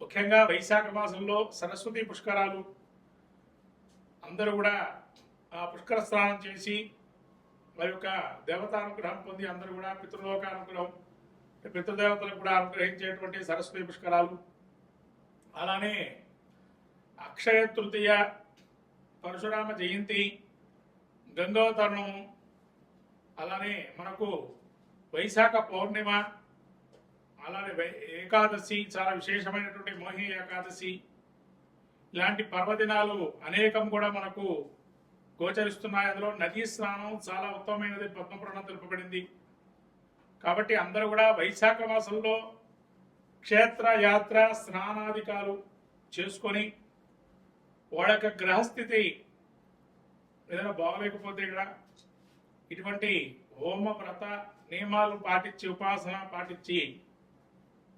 ముఖ్యంగా వైశాఖ మాసంలో సరస్వతి పుష్కరాలు అందరూ కూడా ఆ పుష్కర స్నానం చేసి వారి యొక్క దేవతానుగ్రహం పొంది అందరూ కూడా పితృలోకానుగ్రహం పితృదేవతలకు కూడా అనుగ్రహించేటువంటి సరస్వతి పుష్కరాలు. అలానే అక్షయ తృతీయ పరశురామ జయంతి గంగోతరణము అలానే మనకు వైశాఖ పౌర్ణిమ అలానే ఏకాదశి చాలా విశేషమైనటువంటి మోహిని ఏకాదశి. ఇలాంటి పర్వదినాలు అనేకం కూడా మనకు గోచరిస్తున్నాయి. అందులో నదీ స్నానం చాలా ఉత్తమమైనది పద్మపురాణం తెలుపబడింది. కాబట్టి అందరూ కూడా వైశాఖ మాసంలో క్షేత్ర యాత్ర స్నానాధికాలు చేసుకొని వాళ్ళ యొక్క గ్రహస్థితి ఏదైనా బాగలేకపోతే ఇక్కడ ఇటువంటి హోమ వ్రత నియమాలు పాటించి ఉపాసన పాటించి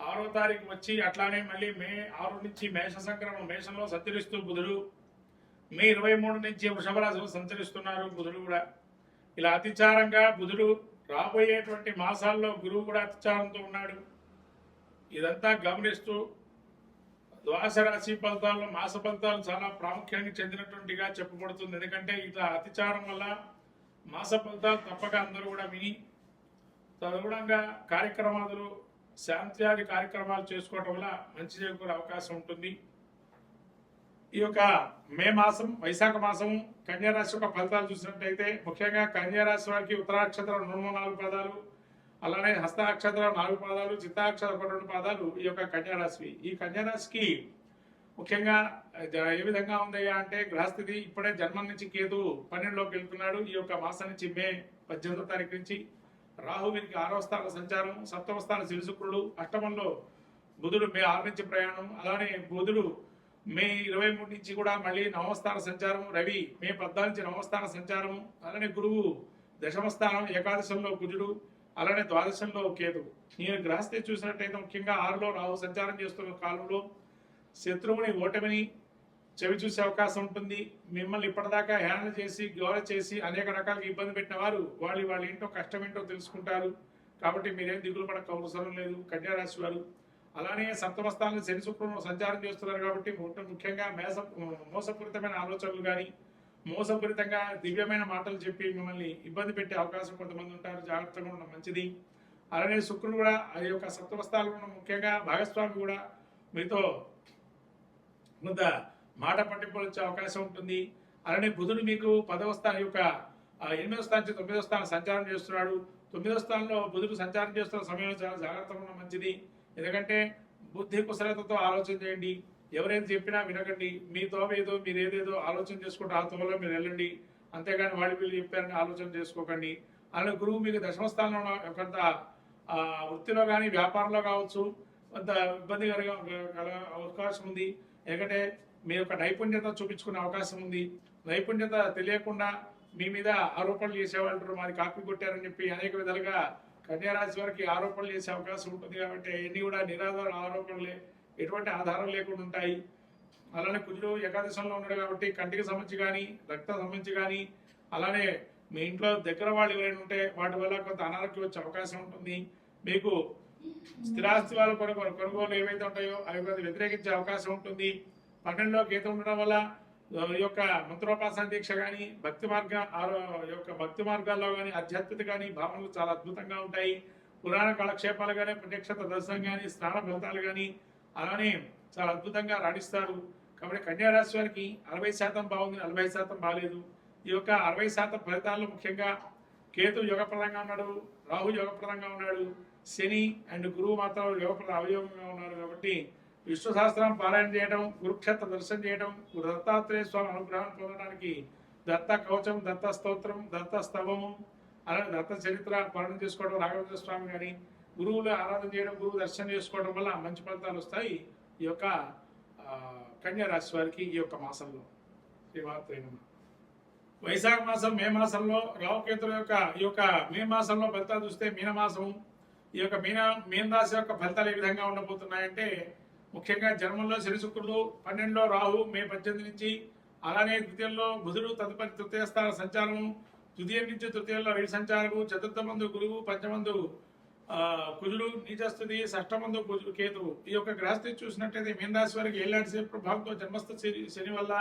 ఆరో తారీఖు వచ్చి అట్లానే మళ్ళీ మే ఆరు నుంచి మేష సంక్రమణ మేషంలో సంచరిస్తూ బుధుడు. మే ఇరవై మూడు నుంచి వృషభరాశిలో సంచరిస్తున్నారు బుధుడు కూడా. ఇలా అతిచారంగా బుధుడు రాబోయేటువంటి మాసాల్లో గురువు కూడా అతిచారంతో ఉన్నాడు. ఇదంతా గమనిస్తూ ద్వాస రాశి ఫలితాల్లో మాస ఫలితాలు చాలా ప్రాముఖ్యానికి చెందినటువంటిగా చెప్పబడుతుంది. ఎందుకంటే ఇట్లా అతిచారం వల్ల మాస ఫలితాలు తప్పక అందరూ కూడా విని తదనుగుణంగా కార్యక్రమాలు శాంత్యాది కార్యక్రమాలు చేసుకోవడం వల్ల మంచి చేకూరే అవకాశం ఉంటుంది. ఈ యొక్క మే మాసం వైశాఖ మాసం కన్యారాశి యొక్క ఫలితాలు చూసినట్టయితే ముఖ్యంగా కన్యారాశి వారికి ఉత్తరాక్షత్రం రెండు నాలుగు పాదాలు అలానే హస్తాక్షత్రం నాలుగు పాదాలు చిత్తాక్షరం రెండు పాదాలు ఈ యొక్క కన్యారాశివి ఈ కన్యారాశికి ముఖ్యంగా జ- ఏ విధంగా ఉందయ్యా అంటే గ్రహస్థితి ఇప్పుడే జన్మం నుంచి కేతు పన్నెండులోకి వెళ్తున్నాడు. ఈ యొక్క మాసం నుంచి మే పద్దెనిమిదో తారీఖు నుంచి రాహు వీరికి ఆరవ స్థాన సంచారం సప్తమ స్థాన శివశుక్రుడు అష్టమంలో బుధుడు మే ఆరు నుంచి ప్రయాణం అలానే బుధుడు మే ఇరవై మూడు నుంచి కూడా మళ్ళీ నవమస్థాన సంచారం రవి మే పద్నాలుగు నుంచి నవమస్థాన సంచారం అలానే గురువు దశమస్థానం ఏకాదశంలో కుజుడు అలానే ద్వాదశంలో కేతు నేను గ్రహస్థితి చూసినట్టయితే ముఖ్యంగా ఆరులో రాహు సంచారం చేస్తున్న కాలంలో శత్రువుని ఓటమిని చెవి చూసే అవకాశం ఉంటుంది. మిమ్మల్ని ఇప్పటిదాకా హేళన చేసి గౌరవ చేసి అనేక రకాలుగా ఇబ్బంది పెట్టిన వారు వాళ్ళు వాళ్ళ ఏంటో కష్టం ఏంటో తెలుసుకుంటారు. కాబట్టి మీరేం దిగులు పడక అవసరం లేదు. కన్యారాశి వారు. అలానే సప్తమ స్థానంలో శని శుక్రం సంచారం చేస్తున్నారు కాబట్టి ముఖ్యంగా మేస మోసపూరితమైన ఆలోచనలు కానీ మోసపూరితంగా దివ్యమైన మాటలు చెప్పి మిమ్మల్ని ఇబ్బంది పెట్టే అవకాశం కొంతమంది ఉంటారు. జాగ్రత్తగా ఉండడం మంచిది. అలానే శుక్రుడు కూడా ఆ యొక్క సప్తమ స్థానంలో ముఖ్యంగా భాగస్వామి కూడా మీతో కొంత మాట పట్టింపులు వచ్చే అవకాశం ఉంటుంది. అలానే బుధుడు మీకు పదవ స్థానం యొక్క ఎనిమిదవ స్థానం నుంచి తొమ్మిదవ స్థానం సంచారం చేస్తున్నాడు. తొమ్మిదవ స్థానంలో బుధుడు సంచారం చేస్తున్న సమయంలో చాలా జాగ్రత్తగా ఉండడం మంచిది. ఎందుకంటే బుద్ధి కుశలతతో ఆలోచన చేయండి. ఎవరైతే చెప్పినా వినకండి. మీ తోవ ఏదో మీరు ఏదేదో ఆలోచన చేసుకుంటే ఆ తోవలో మీరు వెళ్ళండి. అంతేగాని వాళ్ళు వీళ్ళు చెప్పారని ఆలోచన చేసుకోకండి. అలానే గురువు మీకు దశమ స్థానంలో కొంత వృత్తిలో కానీ వ్యాపారంలో కావచ్చు కొంత ఇబ్బందికరంగా అవకాశం ఉంది. ఎందుకంటే మీ యొక్క నైపుణ్యత చూపించుకునే అవకాశం ఉంది. నైపుణ్యత తెలియకుండా మీ మీద ఆరోపణలు చేసేవాళ్ళు మాది కాపీ కొట్టారని చెప్పి అనేక విధాలుగా కన్యారాశి వారికి ఆరోపణలు చేసే అవకాశం ఉంటుంది కాబట్టి ఎన్ని కూడా నిరాధార ఆరోపణలే ఎటువంటి ఆధారం లేకుండా ఉంటాయి. అలానే కుజుడు ఏకాదశంలో ఉన్నాడు కాబట్టి కంటికి సంబంధించి కానీ రక్తం సంబంధించి కానీ అలానే మీ ఇంట్లో దగ్గర వాళ్ళు ఎవరైనా ఉంటే వాటి వల్ల కొంత అనారోగ్యం వచ్చే అవకాశం ఉంటుంది. మీకు స్థిరాస్తి వాళ్ళు కొనుగోలు కొనుగోలు ఏవైతే ఉంటాయో అవి కొంత వ్యతిరేకించే అవకాశం ఉంటుంది. పన్నెండులో గీత ఉండడం వల్ల ఈ యొక్క మంత్రోపాసన దీక్ష కానీ భక్తి మార్గ ఆరో- యొక్క భక్తి మార్గాల్లో కానీ ఆధ్యాత్మిక కానీ భావనలు చాలా అద్భుతంగా ఉంటాయి. పురాణ కాలక్షేపాలు కానీ ప్రత్యక్షత దర్శనం కానీ స్నాన ఫలితాలు కానీ అలానే చాలా అద్భుతంగా రాణిస్తారు. కాబట్టి కన్యా వారికి అరవై శాతం బాగుంది నలభై శాతం బాగాలేదు ఈ యొక్క అరవై శాతం ఫలితాల్లో ముఖ్యంగా కేతు యోగప్రదంగా ఉన్నాడు రాహు యోగప్రదంగా ఉన్నాడు శని అండ్ గురువు మాత్రం యోగప్రద అవయోగంగా ఉన్నారు కాబట్టి విష్ణు సహస్రం పారాయణ చేయడం కురుక్షేత్ర దర్శనం చేయడం దత్తాత్రేయ స్వామి అనుగ్రహం పొందడానికి దత్త కవచం దత్త స్తోత్రం దత్త స్తవము అలాగే దత్త చరిత్ర పాలన చేసుకోవడం రాఘవేంద్ర స్వామి కానీ గురువులు ఆరాధన చేయడం గురువు దర్శనం చేసుకోవడం వల్ల మంచి ఫలితాలు వస్తాయి ఈ యొక్క కన్యా రాశి వారికి ఈ యొక్క మాసంలో. శ్రీమాత్రే వైశాఖ మాసం మే మాసంలో రావుకేతుల యొక్క ఈ యొక్క మే మాసంలో ఫలితాలు చూస్తే మీన మాసం ఈ యొక్క మీన మీన రాశి యొక్క ఫలితాలు ఏ విధంగా ఉండబోతున్నాయంటే ముఖ్యంగా జన్మంలో శని శుక్రుడు పన్నెండులో రాహు మే పద్దెనిమిది నుంచి అలానే ద్వితీయంలో బుధుడు తదుపరి తృతీయ స్థాన సంచారము తృతీయం నుంచి తృతీయంలో రవి సంచారము చతుర్థ మందు గురువు పంచమందు కుజుడు నీచస్తుంది షష్టమందు కుజుడు కేతువు. ఈ యొక్క గ్రహస్థితి చూసినట్టయితే మీనరాశి వారికి ఏలాంటి సేపు ప్రభావంతో జన్మస్థ శని శని వల్ల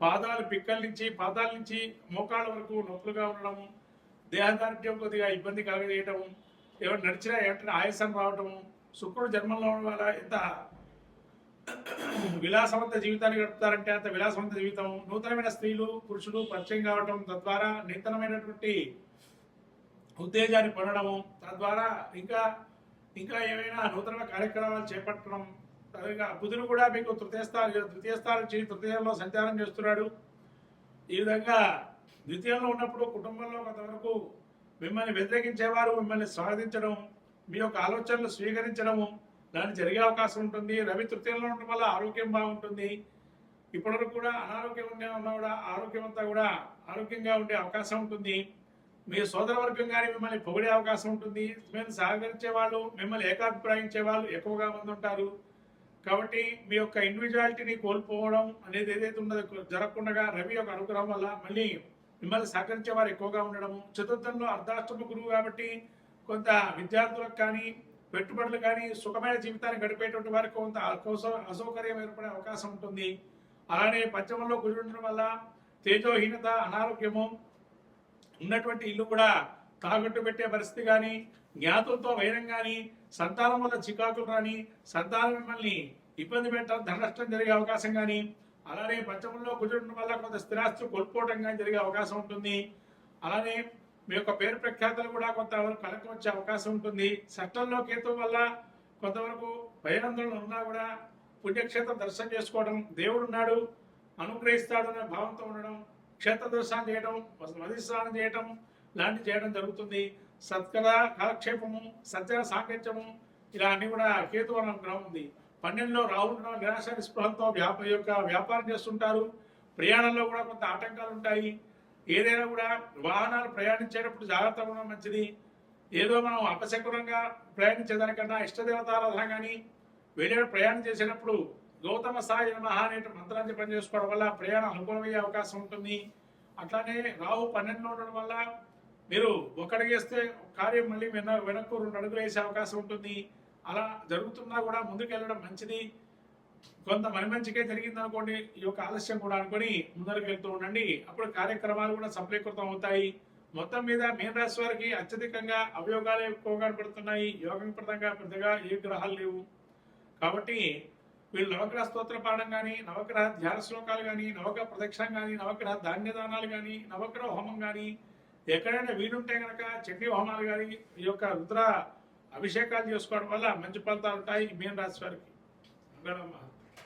పాదాలు పిక్కల నుంచి పాదాల నుంచి మోకాళ్ళ వరకు నొప్పులుగా ఉండడము దేహదార్ఢ్యం కొద్దిగా ఇబ్బంది కలగజేయటము ఎవరు నడిచినా వెంటనే ఆయాసం రావటము శుక్రుడు జన్మంలో ఉండడం వల్ల ఎంత విలాసవంత జీవితాన్ని గడుపుతారంటే అంత విలాసవంత జీవితం. నూతనమైన స్త్రీలు పురుషులు పరిచయం కావటం తద్వారా నూతనమైనటువంటి ఉత్తేజాన్ని పొందడము తద్వారా ఇంకా ఇంకా ఏమైనా నూతన కార్యక్రమాలు చేపట్టడం తరువాత బుధుడు కూడా మీకు తృతీయ స్థానం ద్వితీయ స్థానం నుంచి తృతీయంలో సంచారం చేస్తున్నాడు. ఈ విధంగా ద్వితీయంలో ఉన్నప్పుడు కుటుంబంలో కొంతవరకు మిమ్మల్ని వ్యతిరేకించేవారు మిమ్మల్ని స్వాగతించడం మీ యొక్క ఆలోచనలు స్వీకరించడము దాన్ని జరిగే అవకాశం ఉంటుంది రవి తృతీయంలో ఉండడం వల్ల ఆరోగ్యం బాగుంటుంది. ఇప్పటివరకు కూడా అనారోగ్యంగా ఉన్న ఉన్నా కూడా ఆరోగ్యం అంతా కూడా ఆరోగ్యంగా ఉండే అవకాశం ఉంటుంది. మీ సోదరవర్గం కానీ మిమ్మల్ని పొగిడే అవకాశం ఉంటుంది. మేము సహకరించే వాళ్ళు మిమ్మల్ని ఏకాభిప్రాయించే వాళ్ళు ఎక్కువగా మంది ఉంటారు. కాబట్టి మీ యొక్క ఇండివిజువాలిటీని కోల్పోవడం అనేది ఏదైతే ఉన్నదో జరగకుండా రవి యొక్క అనుగ్రహం వల్ల మళ్ళీ మిమ్మల్ని సహకరించే వారు ఎక్కువగా ఉండడము. చతుర్థంలో అర్ధాష్టమ గురువు కాబట్టి కొంత విద్యార్థులకు కానీ పెట్టుబడులు కానీ సుఖమైన జీవితాన్ని గడిపేటువంటి వారి కొంత కోసం అసౌకర్యం ఏర్పడే అవకాశం ఉంటుంది. అలానే పంచమంలో గురి ఉండడం వల్ల తేజోహీనత అనారోగ్యము ఉన్నటువంటి ఇల్లు కూడా తాకట్టు పెట్టే పరిస్థితి కానీ జ్ఞాతులతో వైరం కానీ సంతానం వల్ల చికాకులు రాని సంతానం మిమ్మల్ని ఇబ్బంది పెట్టడం ధన నష్టం జరిగే అవకాశం కానీ అలానే పంచమంలో కుజుడడం వల్ల కొంత స్థిరాస్తి కోల్పోవడం కానీ జరిగే అవకాశం ఉంటుంది. అలానే మీ యొక్క పేరు ప్రఖ్యాతలు కూడా కొంతవరకు కలెక్ట్ వచ్చే అవకాశం ఉంటుంది. చట్టంలో కేతు వల్ల కొంతవరకు భయానందనలు ఉన్నా కూడా పుణ్యక్షేత్రం దర్శనం చేసుకోవడం దేవుడు ఉన్నాడు అనుగ్రహిస్తాడు అనే భావంతో ఉండడం క్షేత్ర దర్శనం చేయడం నది స్నానం చేయడం లాంటివి చేయడం జరుగుతుంది. సత్కర కాలక్షేపము సజ్జన సాంకేత్యము ఇలా అన్ని కూడా కేతు అనే గ్రహం ఉంది. పన్నెండులో రావుండడం నిరాశ నిస్పృహంతో వ్యాప యొక్క వ్యాపారం చేస్తుంటారు. ప్రయాణంలో కూడా కొంత ఆటంకాలు ఉంటాయి. ఏదైనా కూడా వాహనాలు ప్రయాణించేటప్పుడు జాగ్రత్తగా ఉండడం మంచిది. ఏదో మనం అపశకునంగా ప్రయాణించేదానికన్నా ఇష్టదేవతారాధన కానీ వేరే ప్రయాణం చేసేటప్పుడు గౌతమ సాయి నమః అనే మంత్రాన్ని పనిచేసుకోవడం వల్ల ప్రయాణం అనుకూలమయ్యే అవకాశం ఉంటుంది. అట్లానే రావు పన్నెండులో ఉండడం వల్ల మీరు ఒకడిగేస్తే కార్యం మళ్ళీ వెన వెనక్కు రెండు అడుగులు వేసే అవకాశం ఉంటుంది. అలా జరుగుతున్నా కూడా ముందుకు వెళ్ళడం మంచిది. కొంత మన మంచికే జరిగింది అనుకోండి ఈ యొక్క ఆలస్యం కూడా అనుకొని ముందరకు వెళ్తూ ఉండండి. అప్పుడు కార్యక్రమాలు కూడా సఫలీకృతం అవుతాయి. మొత్తం మీద మీన రాశి వారికి అత్యధికంగా అవయోగాలు ఎక్కువగా పడుతున్నాయి యోగప్రదంగా పెద్దగా ఏ గ్రహాలు లేవు. కాబట్టి వీళ్ళు నవగ్రహ స్తోత్ర పాఠం కానీ నవగ్రహ ధ్యాన శ్లోకాలు కానీ నవగ్రహ ప్రదక్షిణం కానీ నవగ్రహ ధాన్యదానాలు కానీ నవగ్రహ హోమం కానీ ఎక్కడైనా వీలుంటే కనుక చండీ హోమాలు కానీ ఈ యొక్క రుద్ర అభిషేకాలు చేసుకోవడం వల్ల మంచి ఫలితాలు ఉంటాయి మీన రాశి వారికి. మంగళం